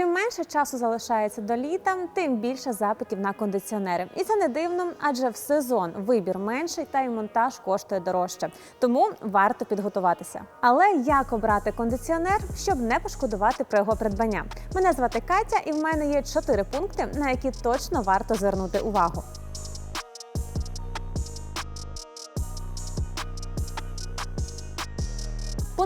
Чим менше часу залишається до літа, тим більше запитів на кондиціонери. І це не дивно, адже в сезон вибір менший та й монтаж коштує дорожче. Тому варто підготуватися. Але як обрати кондиціонер, щоб не пошкодувати про його придбання? Мене звати Катя, і в мене є чотири пункти, на які точно варто звернути увагу.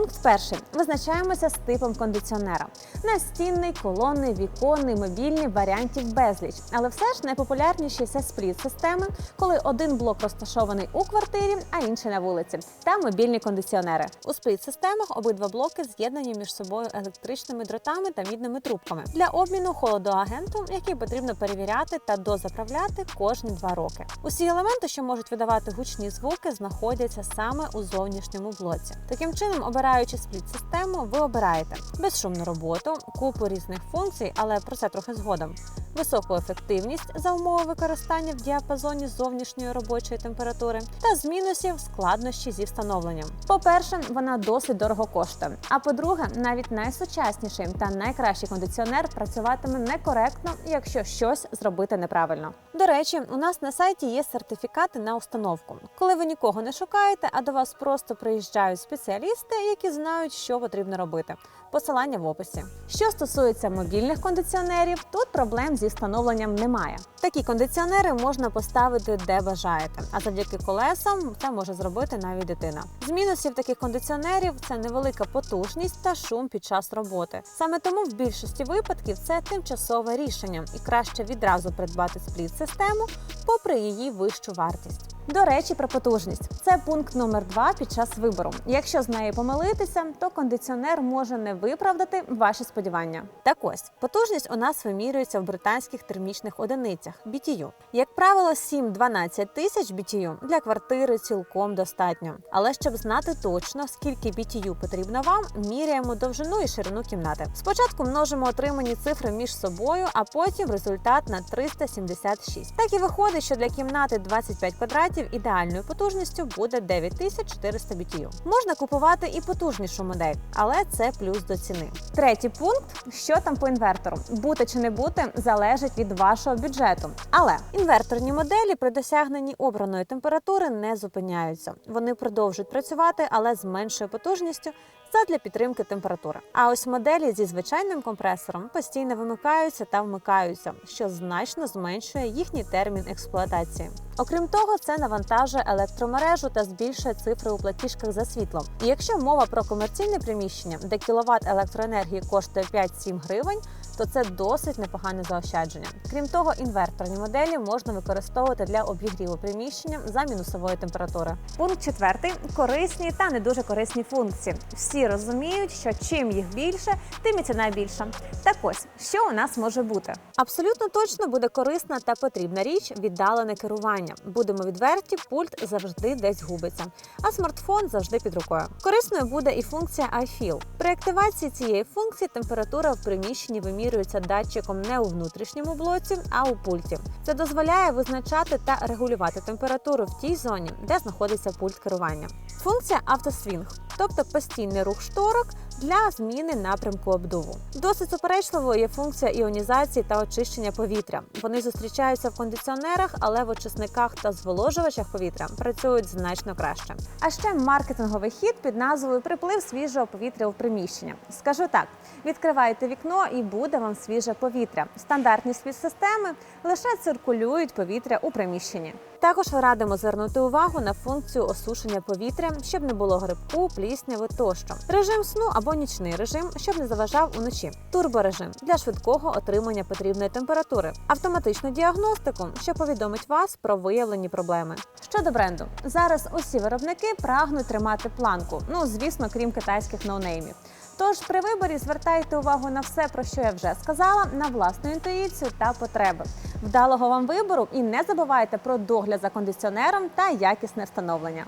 Пункт перший. Визначаємося з типом кондиціонера. Настінний, колонний, віконний, мобільний варіантів безліч. Але все ж найпопулярніші це спліт системи, коли один блок розташований у квартирі, а інший на вулиці, та мобільні кондиціонери. У спліт системах обидва блоки з'єднані між собою електричними дротами та мідними трубками для обміну холодоагенту, який потрібно перевіряти та дозаправляти кожні два роки. Усі елементи, що можуть видавати гучні звуки, знаходяться саме у зовнішньому блоці. Таким чином, обираючи спліт-систему, ви обираєте безшумну роботу, купу різних функцій, але про це трохи згодом. Високу ефективність за умови використання в діапазоні зовнішньої робочої температури та з мінусів складнощі зі встановленням. По-перше, вона досить дорого коштує. А по-друге, навіть найсучасніший та найкращий кондиціонер працюватиме некоректно, якщо щось зробити неправильно. До речі, у нас на сайті є сертифікати на установку, коли ви нікого не шукаєте, а до вас просто приїжджають спеціалісти, які знають, що потрібно робити. Посилання в описі. Що стосується мобільних кондиціонерів, тут проблем зі встановленням немає. Такі кондиціонери можна поставити де бажаєте, а завдяки колесам це може зробити навіть дитина. З мінусів таких кондиціонерів це невелика потужність та шум під час роботи. Саме тому в більшості випадків це тимчасове рішення, і краще відразу придбати спліт-систему, попри її вищу вартість. До речі, про потужність це пункт номер два під час вибору. Якщо з нею помилитися, то кондиціонер може не виправдати ваші сподівання. Так ось потужність у нас вимірюється в британських термічних одиницях BTU. Як правило, 7-12 тисяч BTU для квартири цілком достатньо. Але щоб знати точно, скільки BTU потрібно вам, міряємо довжину і ширину кімнати. Спочатку множимо отримані цифри між собою, а потім результат на 376. Так і виходить, що для кімнати 25 квадратів ідеальною потужністю буде 9400 BTU. Можна купувати і потужнішу модель, але це плюс до ціни. Третій пункт: що там по інвертору? Бути чи не бути залежить від вашого бюджету. Але інверторні моделі при досягненні обраної температури не зупиняються. Вони продовжують працювати, але з меншою потужністю задля підтримки температури. А ось моделі зі звичайним компресором постійно вимикаються та вмикаються, що значно зменшує їхній термін експлуатації. Окрім того, це навантажує електромережу та збільшує цифри у платіжках за світло. І якщо мова про комерційне приміщення, де кіловат електроенергії коштує 5-7 гривень, то це досить непогане заощадження. Крім того, інверторні моделі можна використовувати для обігріву приміщення за мінусової температури. Пункт четвертий корисні та не дуже корисні функції. Всі розуміють, що чим їх більше, тим і ціна більша. Так ось, що у нас може бути? Абсолютно точно буде корисна та потрібна річ віддалене керування. Будемо відверті, пульт завжди десь губиться, а смартфон завжди під рукою. Корисною буде і функція iFeel. При активації цієї функції температура в приміщенні вимірюється датчиком не у внутрішньому блоці, а у пульті. Це дозволяє визначати та регулювати температуру в тій зоні, де знаходиться пульт керування. Функція автосвінг, тобто постійний рух шторок для зміни напрямку обдуву. Досить суперечливою є функція іонізації та очищення повітря. Вони зустрічаються в кондиціонерах, але в очисниках та зволожувачах повітря працюють значно краще. А ще маркетинговий хід під назвою Приплив свіжого повітря у приміщення. Скажу так: відкриваєте вікно і буде вам свіже повітря. Стандартні спецсистеми лише циркулюють повітря у приміщенні. Також радимо звернути увагу на функцію осушення повітря, щоб не було грибку, плісняви тощо. Режим сну або нічний режим, щоб не заважав уночі. Турборежим для швидкого отримання потрібної температури. Автоматичну діагностику, що повідомить вас про виявлені проблеми. Щодо бренду, зараз усі виробники прагнуть тримати планку. Ну звісно, крім китайських ноунеймів. Тож при виборі звертайте увагу на все, про що я вже сказала, на власну інтуїцію та потреби. Вдалого вам вибору і не забувайте про догляд за кондиціонером та якісне встановлення.